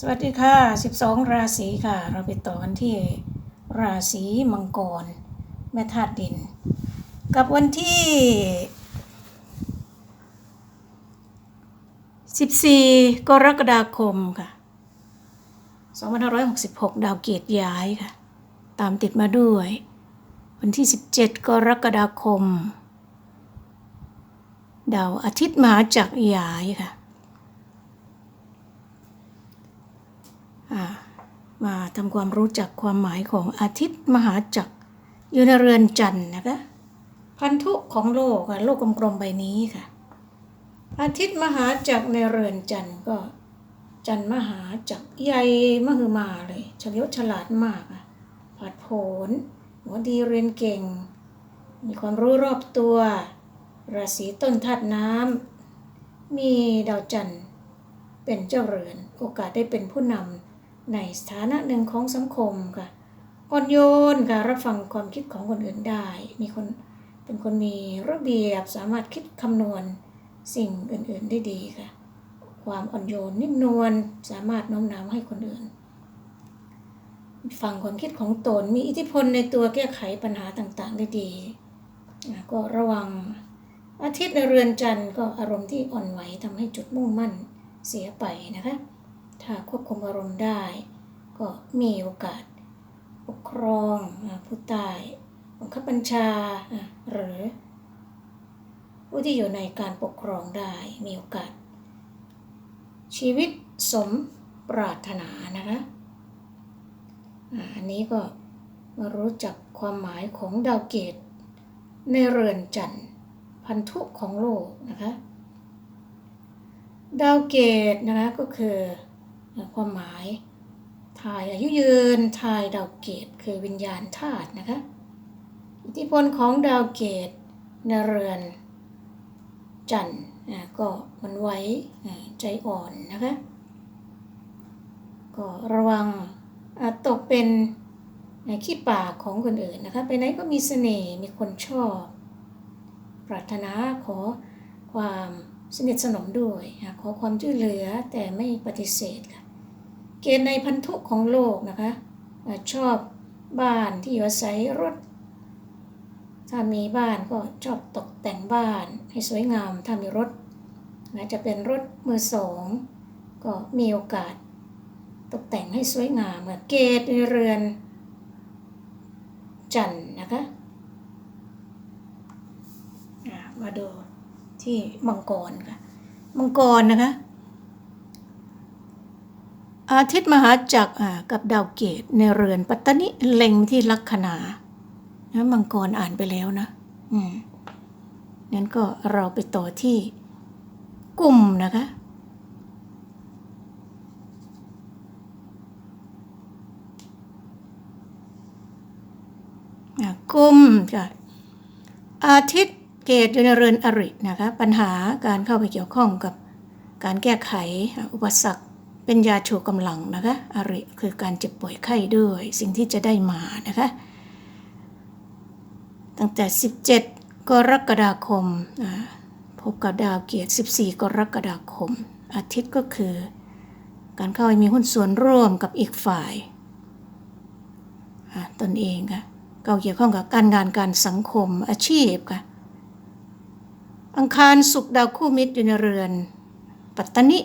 สวัสดีค่ะ 12 ราศีค่ะ เราไปต่อกันที่ราศีมังกร แม่ธาตุดิน กับวันที่ 14 กรกฎาคมค่ะ 2566 ดาวเกตย้ายค่ะ ตามติดมาด้วย วันที่ 17 กรกฎาคม ดาวอาทิตย์มหาจักรย้ายค่ะ อ่า มาทำความรู้จักความหมายของอาทิตย์มหาจักรอยู่ในเรือนจันทร์นะคะพันธุของโลกค่ะโลกกลมๆใบนี้ค่ะ อาทิตย์มหาจักรในเรือนจันทร์ก็ จันทร์มหาจักรใหญ่มหึมาเลยเฉลียวฉลาดมากอะผาดโผนหัวดีเรียนเก่ง มีความรู้รอบตัว ราศีต้นธาตุน้ำมีดาวจันทร์เป็นเจ้าเรือน โอกาสได้เป็นผู้นำ ในสถานะหนึ่งของสังคมค่ะอ่อนโยนค่ะรับฟังความคิดของคนอื่นได้ มีคนเป็นคนมีระเบียบสามารถคิดคำนวณสิ่งอื่นๆได้ดีค่ะ ความอ่อนโยนนิ่มนวลสามารถโน้มน้าวให้คนอื่น ฟังความคิดของตนมีอิทธิพลในตัวแก้ไขปัญหาต่างๆ ได้ดีก็ระวังอาทิตย์ในเรือนจันทร์ก็อารมณ์ที่อ่อนไหวทำให้จุดมุ่งมั่นเสียไปนะคะ ถ้าควบคุมอารมณ์ได้ ก็มีโอกาสปกครองผู้ใต้บังคับบัญชาหรือ ผู้ที่อยู่ในการปกครองได้มีโอกาส ชีวิตสมปรารถนานะคะอันนี้ก็มารู้จักความหมายของดาวเกต ในเรือนจันทร์พันธุของโลกนะคะ ดาวเกตนะคะก็คือ ความหมายทายอายุยืนทายดาวเกตคือวิญญาณธาตุนะคะ อิทธิพลของดาวเกตในเรือนจันทร์อะก็มันไวอะใจอ่อนนะคะ ก็ระวังตกเป็นขี้ปากของคนอื่นนะคะ ไปไหนก็มีเสน่ห์มีคนชอบ ปรารถนาขอความสนิทสนมด้วย ขอความช่วยเหลือแต่ไม่ปฏิเสธค่ะ เกณฑ์ในพันธุของโลกนะคะชอบบ้านที่อยู่อาศัยรถ ถ้ามีบ้านก็ชอบตกแต่งบ้านให้สวยงาม ถ้ามีรถนะจะเป็นรถมือสองก็มีโอกาสตกแต่งให้สวยงามเหมือนเกตในเรือน จันนะคะอะมาดูที่มังกรค่ะ มังกรนะคะ อาทิตย์มหาจักรกับดาวเกตในเรือนปัตตนิเล็งที่ลัคนานะมังกรอ่านไปแล้วนะ อืมงั้นก็เราไปต่อที่กลุ่มนะคะ กุมค่ะอาทิตย์เกตอยู่ในเรือนอรินะคะ ปัญหาการเข้าไปเกี่ยวข้องกับการแก้ไขอุปสรรค เป็นยาชูกำลังนะคะอริคือการเจ็บป่วยไข้ด้วยสิ่งที่จะได้มานะคะตั้งแต่ 17 กรกฎาคมพบกับดาวเกียรติ 14 กรกฎาคม อาทิตย์ก็คือ การเข้าไปมีหุ้นส่วนร่วมกับอีกฝ่ายตนเองค่ะก็เกี่ยวข้องกับการงานการสังคมอาชีพค่ะอังคารสุกร์ดาวคู่มิตรอยู่ในเรือน ปัตตนิ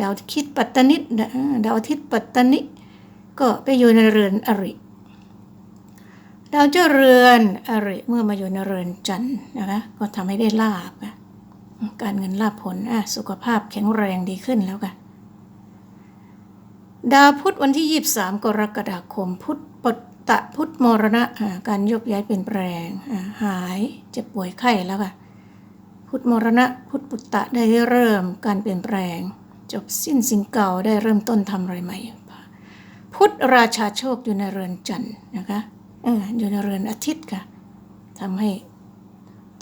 ดาวคิดปัตตนิดาวอาทิตย์ปัตตนิ ก็ไปอยู่ในเรือนอริ ดาวเจ้าเรือนอริเมื่อมาอยู่ในเรือนจันทร์นะคะก็ทำให้ได้ลาบการเงินลาบผลสุขภาพแข็งแรงดีขึ้นแล้วค่ะดาวพุธวันที่ 23 กรกฎาคม พุธปตะพุธมรณะการยกย้ายเปลี่ยนแปลงหายเจ็บป่วยไข้แล้วค่ะ พุธมรณะพุธปุตตะได้เริ่มการเปลี่ยนแปลง จบสิ้นสิ่งเก่าได้เริ่มต้นทำอะไรใหม่ พุทธราชาโชคอยู่ในเรือนจันทร์นะคะเอออยู่ในเรือนอาทิตย์ค่ะทำให้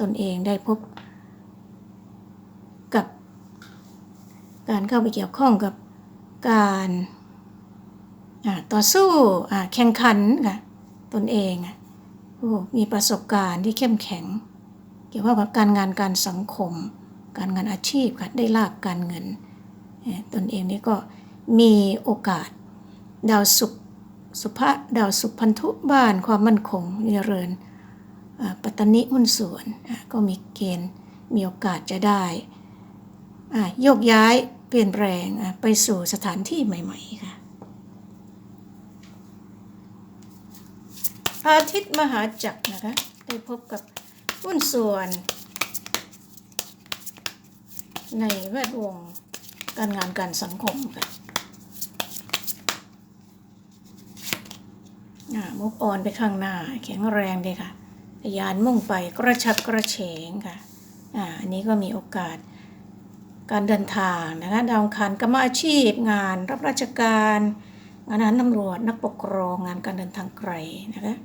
ตนเองได้พบกับการเข้าไปเกี่ยวข้องกับการต่อสู้แข่งขันค่ะตนเองอมีประสบการณ์ที่เข้มแข็ง เกี่ยวกับการงานการสังคม การงานอาชีพค่ะได้ลาบการเงิน ตนเองนี่ก็มีโอกาสดาวสุขสุภะดาวสุขพันธุบ้านความมั่นคงเจริญปัตตนิหุ้นส่วนก็มีเกณฑ์มีโอกาสจะได้โยกย้ายเปลี่ยนแปลงไปสู่สถานที่ใหม่ ๆ ค่ะ อาทิตย์มหาจักรนะคะได้พบกับหุ้นส่วน ในแวดวง การงานการสังคมค่ะมุกออนไปข้างหน้า แข็งแรงเลยค่ะยานมุ่งไปกระชับกระเฉงค่ะอ่าอันนี้ก็มีโอกาสการเดินทางนะคะดาวอังคารกรรมอาชีพ งานรับราชการ งานทหารตำรวจนักปกครองงานการเดินทางไกลนะคะ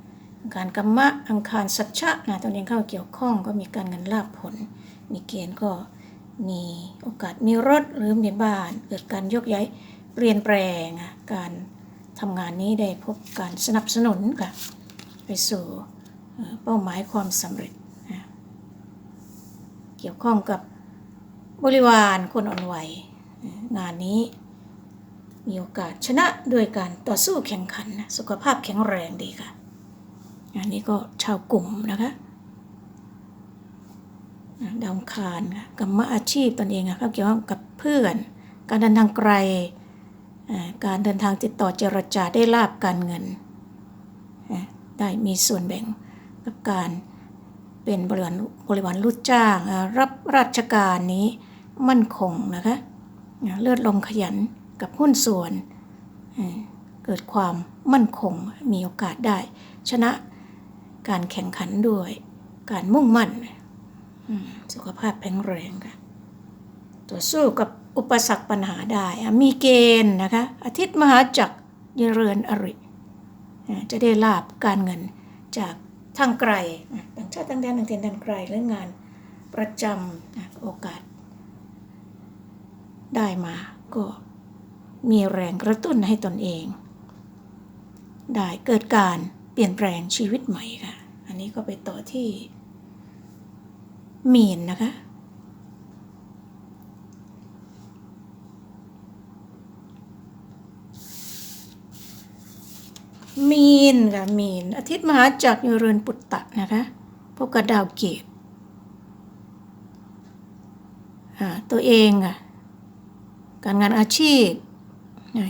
การกรรมะอังคารสัจฉะนะตัวนี้เข้าเกี่ยวข้องก็มีการเงินลาภผล มีเกณฑ์ก็ มีโอกาสมีรถหรือมีบ้าน เกิดการยกย้ายเปลี่ยนแปลงการทำงานนี้ได้พบการสนับสนุนค่ะไปสู่เป้าหมายความสำเร็จ เกี่ยวข้องกับบริวารคนอ่อนไหวนะงานนี้มีโอกาสชนะด้วยการต่อสู้แข่งขัน สุขภาพแข็งแรงดีค่ะอันนี้ก็ชาวกลุ่มนะคะ ดาวคารค่ะกรรมอาชีพตนเองอะครับเกี่ยวกับเพื่อน การเดินทางไกล การเดินทางติดต่อเจรจาได้ลาบการเงิน ได้มีส่วนแบ่งกับการเป็นบริวารบริวารลูกจ้างรับราชการนี้มั่นคงนะคะเลือดลมขยันกับหุ้นส่วน เกิดความมั่นคงมีโอกาสได้ ชนะการแข่งขันด้วย การมุ่งมั่น สุขภาพแข็งแรงค่ะต่อสู้กับอุปสรรคปัญหาได้ มีเกณฑ์นะคะ อาทิตย์มหาจักรเจริญอริ จะได้ลาบการเงินจากทางไกลต่างชาติต่างแดนต่างถิ่นต่างไกลหรืองงานประจำโอกาส ได้มาก็มีแรงกระตุ้นให้ตนเอง ได้เกิดการเปลี่ยนแปลงชีวิตใหม่ค่ะ อันนี้ก็ไปต่อที่ มีนนะคะ มีนค่ะมีน อาทิตย์มหาจักรอยู่เรือนปุตตะนะคะพบกับดาวเกตตัวเองอะการงานอาชีพ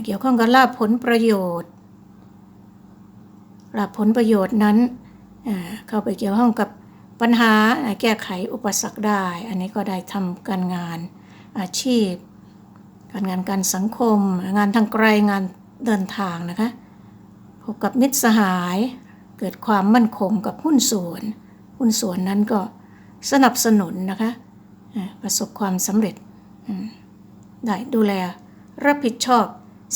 เกี่ยวข้องกับลาภผลประโยชน์ลาภผลประโยชน์นั้นเข้าไปเกี่ยวข้องกับ ปัญหาแก้ไขอุปสรรคได้ อันนี้ก็ได้ทำการงานอาชีพ การงานการสังคม งานทางไกลงานเดินทางนะคะพบกับมิตรสหายเกิดความมั่นคงกับหุ้นส่วน หุ้นส่วนนั้นก็สนับสนุนนะคะประสบความสำเร็จได้ดูแลรับผิดชอบ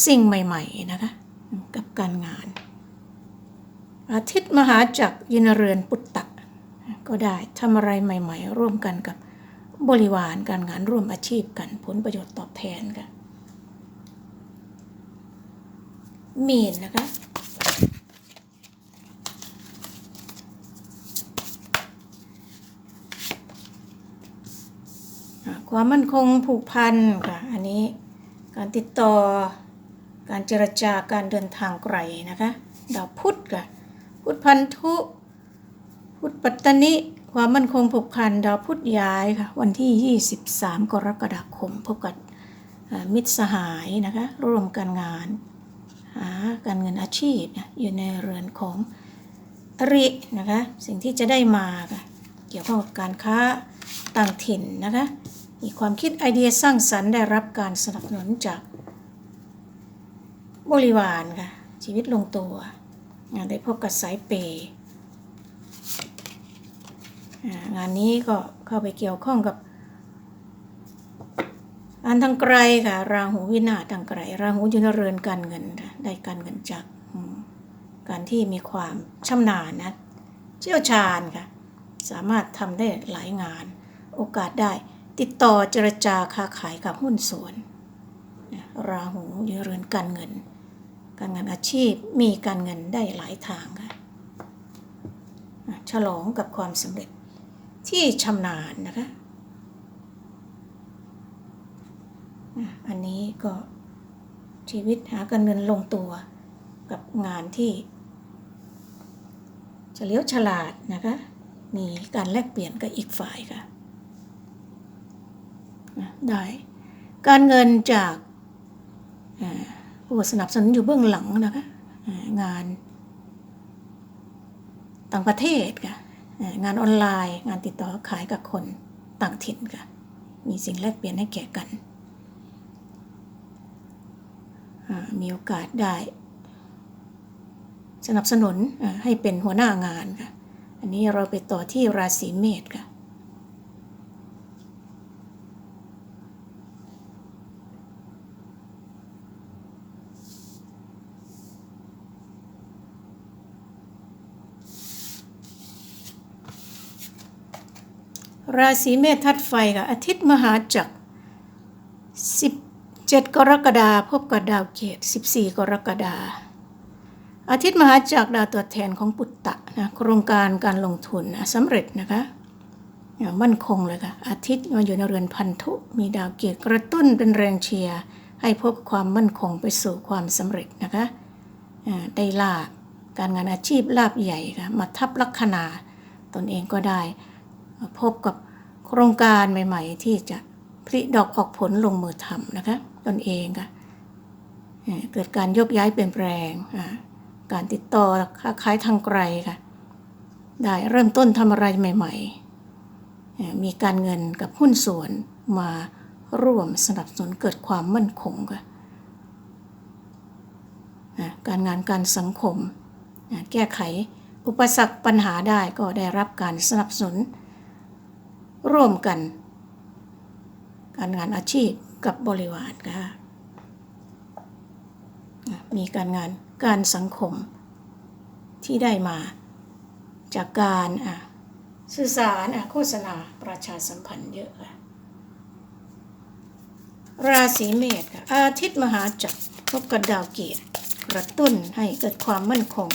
สิ่งใหม่ ๆ นะคะ กับการงาน อาทิตย์มหาจักรยินเรือนปุตตะ ก็ได้ทำอะไรใหม่ ๆ ร่วมกันกับบริวารการงานร่วมอาชีพกัน ผลประโยชน์ตอบแทนกันมีนนะคะความมั่นคงผูกพันค่ะ อันนี้การติดต่อ การเจรจาการเดินทางไกลนะคะ ดาวพุธค่ะ พุธพันธุ พุทธปัตตนิความมั่นคงผูกพันดาวพุธย้ายค่ะวันที่ 23 กรกฎาคม พบกับมิตรสหายนะคะร่วมการงานหาการเงินอาชีพอยู่ในเรือนของอรินะคะสิ่งที่จะได้มาค่ะเกี่ยวข้องกับการค้าต่างถิ่นนะคะมีความคิดไอเดียสร้างสรรค์ได้รับการสนับสนุนจากบริวารค่ะชีวิตลงตัวงานได้พบกับสายเปย์ งานนี้ก็เข้าไปเกี่ยวข้องกับงานทางไกลค่ะ ราหูวินาศทางไกล ราหูอยู่ในเรือนการเงิน ได้การเงินจากการที่มีความชำนาญนะ เชี่ยวชาญค่ะ สามารถทำได้หลายงาน โอกาสได้ติดต่อเจรจาค้าขายกับหุ้นส่วน ราหูอยู่ในเรือนการเงิน การงานอาชีพมีการเงินได้หลายทางค่ะฉลองกับความสำเร็จ ที่ชำนาญนะคะ อันนี้ก็ชีวิตหาการเงินลงตัวกับงานที่เฉลียวฉลาดนะคะ มีการแลกเปลี่ยนกับอีกฝ่ายค่ะ ได้ การเงินจากอ่าผู้สนับสนุนอยู่เบื้องหลังนะคะ งานต่างประเทศค่ะ งานออนไลน์ งานติดต่อขายกับคนต่างถิ่นค่ะ มีสิ่งแลกเปลี่ยนให้แก่กัน มีโอกาสได้ สนับสนุนให้เป็นหัวหน้างานค่ะ อันนี้เราไปต่อที่ราศีเมษค่ะ ราศีเมษทัดไฟค่ะ อาทิตย์มหาจักร17 กรกฎาพบกับดาวเกต14 กรกฎาอาทิตย์มหาจักรดาวตัวแทนของปุตตะนะโครงการการลงทุนนะสำเร็จนะคะอย่างมั่นคงเลยค่ะ อาทิตย์มาอยู่ในเรือนพันธุมีดาวเกตกระตุ้นเป็นแรงเชียร์ให้พบความมั่นคงไปสู่ความสำเร็จนะคะได้ลาบการงานอาชีพลาบใหญ่ค่ะมาทับลัคนาตนเองก็ได้ พบกับโครงการใหม่ ๆ ที่จะผลิดอกออกผลลงมือทำนะคะตนเองค่ะเกิดการยกย้ายเปลี่ยนแปลง การติดต่อค้าขายทางไกลค่ะ ได้เริ่มต้นทำอะไรใหม่ ๆ มีการเงินกับหุ้นส่วนมาร่วมสนับสนุนเกิดความมั่นคงค่ะการงานการสังคม แก้ไขอุปสรรคปัญหาได้ก็ได้รับการสนับสนุน ร่วมกัน การงานอาชีพกับบริวารค่ะมีการงานการสังคมที่ได้มาจากการอะสื่อสารอะโฆษณาประชาสัมพันธ์เยอะค่ะราศีเมษค่ะอาทิตย์มหาจักรพบกับดาวเกียรติกระตุ้นให้เกิดความมั่นคง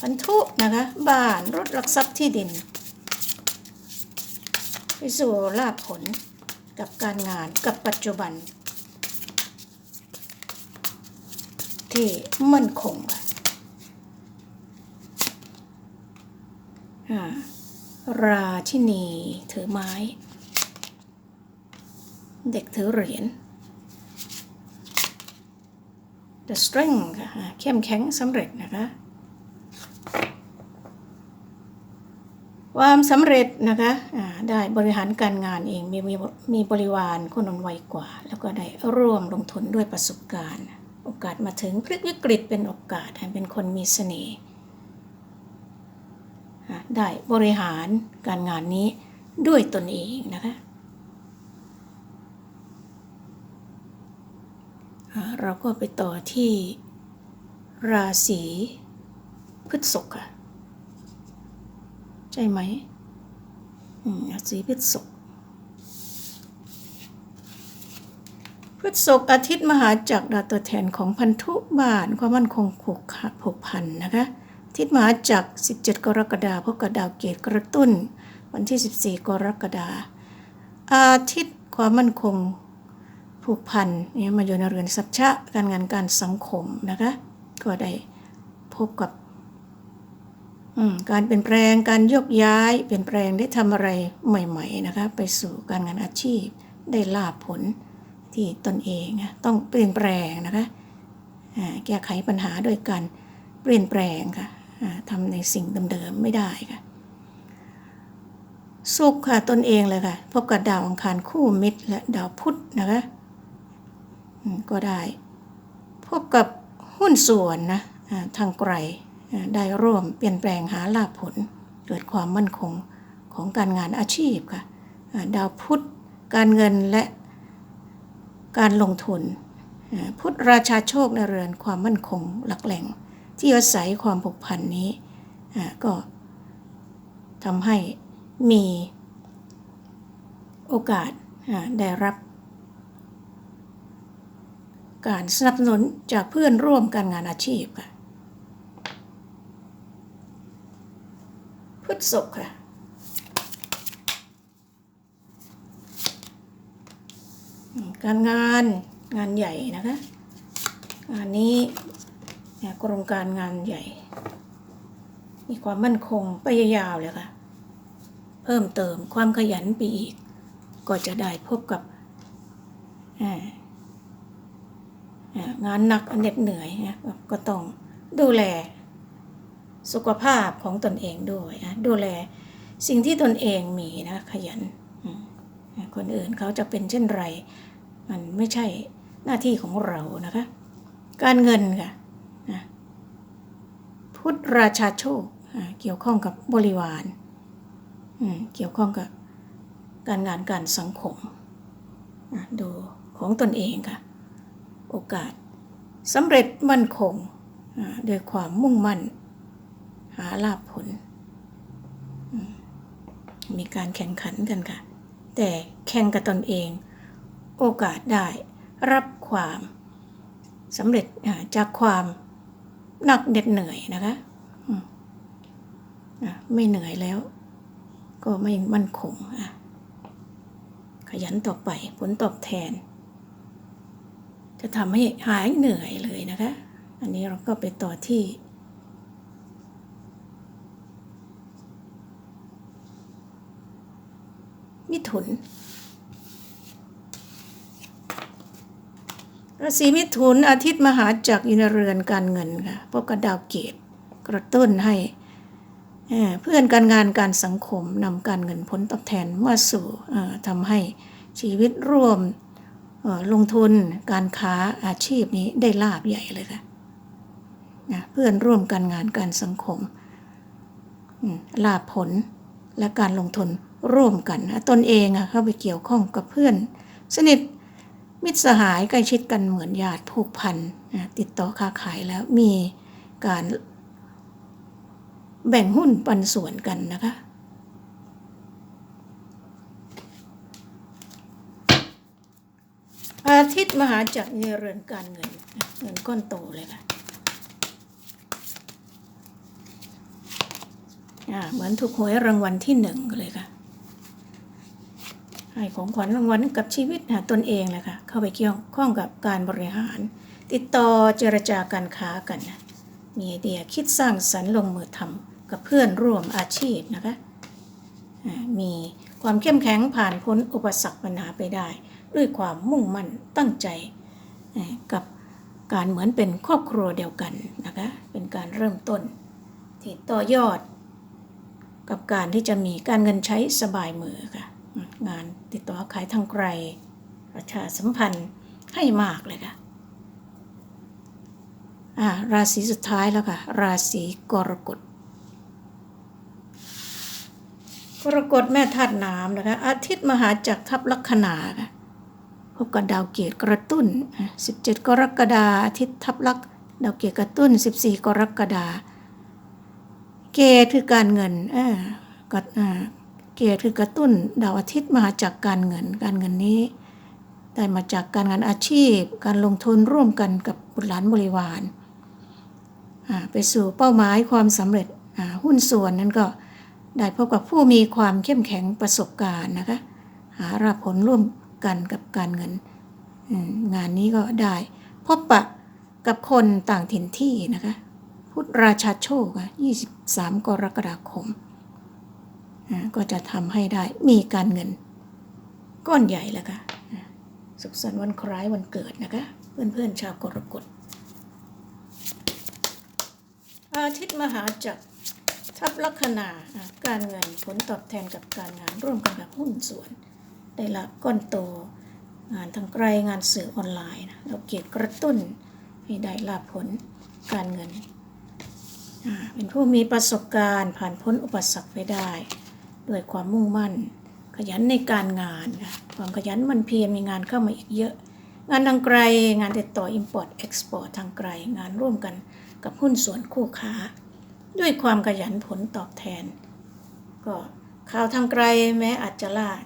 พันธุนะคะ บ้านรถหลักทรัพย์ที่ดิน สู่ลาภผลกับการงานกับปัจจุบัน ที่มั่นคงค่ะอ่าราชินีถือไม้ เด็กถือเหรียญ The Strength ค่ะเข้มแข็งสำเร็จนะคะ ความสำเร็จนะคะได้บริหารการงานเองมีมีบริวารคนอนวัยกว่า แล้วก็ได้ร่วมลงทุนด้วยประสบการณ์ โอกาสมาถึงพลิกวิกฤตเป็นโอกาสให้เป็นคนมีเสน่ห์ได้บริหารการงานนี้ด้วยตนเองนะคะเราก็ไปต่อที่ราศีพฤษภค่ะ ใช่ไหมอืมราศีพฤษภพฤษภอาทิตย์มหาจักรดาวตัวแทนของพันธุบ้านความมั่นคงผูกขาดผูกพันนะคะอาทิตย์มหาจักร 17 กรกฎาคมพบกับดาวเกตกระตุ้น วันที่ 14 กรกฎาคมอาทิตย์ความมั่นคงผูกพันเนี่ยมาอยู่ในเรือนสัพชะการงานการสังคมนะคะก็ได้พบกับ การเปลี่ยนแปลงการยกย้าย เปลี่ยนแปลงได้ทำอะไรใหม่ ๆนะคะ ไปสู่การงานอาชีพ ได้ลาภผลที่ตนเองต้องเปลี่ยนแปลงนะคะแก้ไขปัญหาด้วยการเปลี่ยนแปลงค่ะทำในสิ่งเดิมๆไม่ได้ค่ะ สุขค่ะตนเองเลยค่ะพบกับดาวอังคารคู่มิตรและดาวพุธนะคะก็ได้ พบกับหุ้นส่วนนะทางไกล ได้ร่วมเปลี่ยนแปลงหาลาภผล เกิดความมั่นคงของการงานอาชีพค่ะดาวพุธการเงินและการลงทุน พุทธราชาโชคในเรือนความมั่นคงหลักแหล่ง ที่อาศัยความผูกพันนี้ก็ทำให้มีโอกาสได้รับการสนับสนุนจากเพื่อนร่วมการงานอาชีพค่ะ พฤษภค่ะ การงานงานใหญ่นะคะอันนี้เนี่ยโครงการงานใหญ่ มีความมั่นคงไปยาวเลยค่ะ เพิ่มเติมความขยันไปอีก ก็จะได้พบกับงานหนักเหน็ดเหนื่อยนะก็ต้องดูแล สุขภาพของตนเองด้วยนะดูแลสิ่งที่ตนเองมีนะขยันคนอื่นเขาจะเป็นเช่นไร มันไม่ใช่หน้าที่ของเรานะคะ การเงินค่ะนะพุทธราชาโชคเกี่ยวข้องกับบริวารเกี่ยวข้องกับการงานการสังคมดูของตนเองค่ะ โอกาสสำเร็จมั่นคงด้วยความมุ่งมั่น หาลาภผล มีการแข่งขันกันค่ะ แต่แข่งกับตนเอง โอกาสได้รับความสำเร็จจากความหนักเหน็ดเหนื่อยนะคะไม่เหนื่อยแล้ว ก็ไม่มั่นคงขยันต่อไปผลตอบแทน จะทำให้หายเหนื่อยเลยนะคะ อันนี้เราก็ไปต่อที่ มิถุนราศีมิถุนอาทิตย์มหาจักรอยู่ในเรือนการเงินค่ะพบกับดาวเกตกระตุ้นให้เพื่อนการงานการสังคมนำการเงินผลตอบแทนมาสู่ทำให้ชีวิตร่วมลงทุนการค้าอาชีพนี้ได้ลาบใหญ่เลยค่ะนะเพื่อนร่วมการงานการสังคมลาบผลและการลงทุน ร่วมกันนะตนเองอะเข้าไปเกี่ยวข้องกับเพื่อน สนิทมิตรสหายใกล้ชิดกันเหมือนญาติผูกพันติดต่อค้าขายแล้วมีการแบ่งหุ้นปันส่วนกันนะคะอาทิตย์มหาจักรในเรือนการเงินเงินก้อนโตเลยค่ะเหมือนถูกหวยรางวัลที่หนึ่งเลยค่ะ ให้ของขวัญรางวัลกับชีวิตหาตนเองเลยค่ะ เข้าไปเกี่ยวข้องกับการบริหาร ติดต่อเจรจาการค้ากันนะมีไอเดียคิดสร้างสรรค์ลงมือทำกับเพื่อนร่วมอาชีพนะคะมีความเข้มแข็งผ่านพ้นอุปสรรคปัญหาไปได้ ด้วยความมุ่งมั่นตั้งใจกับการเหมือนเป็นครอบครัวเดียวกันนะคะเป็นการเริ่มต้นที่ต่อยอด กับการที่จะมีการเงินใช้สบายมือค่ะ งานติดต่อขายทางไกล ประชาสัมพันธ์ให้มากเลยค่ะอ่าราศีสุดท้ายแล้วค่ะ ราศีกรกฎกรกฎแม่ธาตุน้ำนะคะอาทิตย์มหาจักรทับลัคนาค่ะพบกับดาวเกตกระตุ้น 17 กรกฎาอาทิตย์ทับลักดาวเกตกระตุ้น 14 กรกฎาเกตคือการเงินเออก็อ่า เกตคือกระตุ้นดาวอาทิตย์มาจากการเงิน การเงินนี้ ได้มาจากการงานอาชีพ การลงทุนร่วมกันกับบุตรหลานบริวารไปสู่เป้าหมายความสำเร็จหุ้นส่วนนั้นก็ได้พบกับผู้มีความเข้มแข็งประสบการณ์นะคะหารับผลร่วมกันกับการเงิน งานนี้ก็ได้พบปะกับคนต่างถิ่นที่นะคะพุทธราชาโชค 23 กรกฎาคม ก็จะทำให้ได้มีการเงิน ก้อนใหญ่แล้วค่ะสุขสันต์วันคล้ายวันเกิดนะคะ เพื่อนๆชาวกรกฎอาทิตย์มหาจักรทับลัคนาอะการเงินผลตอบแทนกับการงานร่วมกันกับหุ้นส่วน ได้รับก้อนโต งานทางไกลงานสื่อออนไลน์นะเราเกียรติกระตุ้นให้ได้รับผลการเงิน เป็นผู้มีประสบการณ์ผ่านพ้นอุปสรรคไปได้ ด้วยความมุ่งมั่น ขยันในการงานค่ะความขยันมันเพียรมีงานเข้ามาอีกเยอะ งานทางไกลงานติดต่อ Import Export ทางไกลงานร่วมกันกับหุ้นส่วนคู่ค้า ด้วยความขยันผลตอบแทน ก็ข่าวทางไกลแม้อาจจะล่า